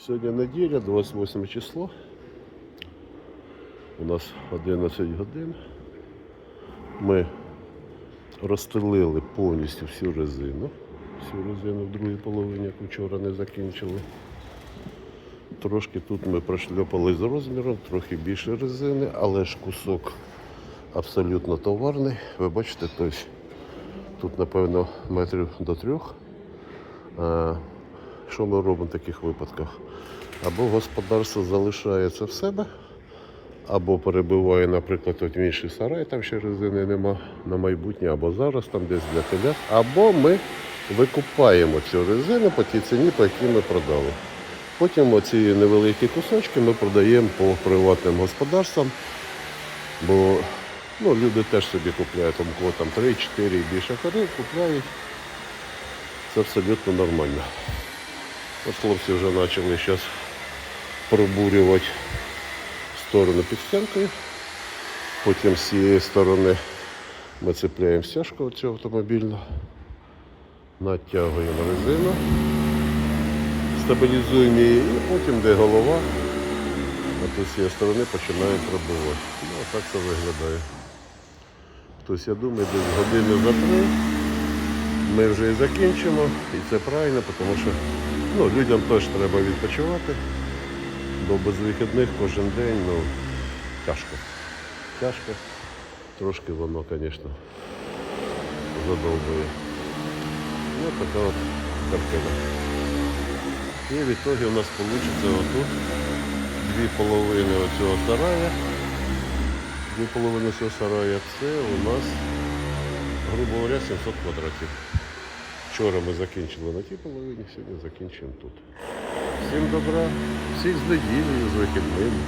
Сьогодні неділя, 28 число. У нас 11 годин. Ми розстелили повністю всю резину. Всю резину в другій половині, яку вчора не закінчили. Трошки тут ми прошльопали з розміром, трохи більше резини, але ж кусок абсолютно товарний. Ви бачите, тобто тут, напевно, метрів до трьох. Що ми робимо в таких випадках? Або господарство залишається в себе, або перебиває, наприклад, от в інший сарай, там ще резини нема на майбутнє, або зараз там десь для телят, або ми викупаємо цю резину по тій ціні, по якій ми продали. Потім оці невеликі кусочки ми продаємо по приватним господарствам, бо ну, люди теж собі купляють там, кого там 3, 4 і більше корів, купляють. Це абсолютно нормально. От хлопці вже почали зараз пробурювати сторону під стінкою. Потім з цієї сторони ми цепляємо стяжку цю автомобільну, натягуємо резину, стабілізуємо її і потім, де голова, от з цієї сторони починаємо пробувати. Ну, а так це виглядає. Тобто, я думаю, десь години за три ми вже і закінчимо, і це правильно, тому що ну, людям теж треба відпочивати, бо без вихідних кожен день ну, тяжко. Тяжко. Трошки воно, звісно, задовбує. Ну, така от картина. І в ітогі у нас вийде отут дві половини оцього сарая. Дві половини цього сарая це у нас, грубо говоря, 700 квадратів. Вчора ми закінчили на тій половині, сьогодні закінчимо тут. Всім добра, всіх з неділею, з вихідними.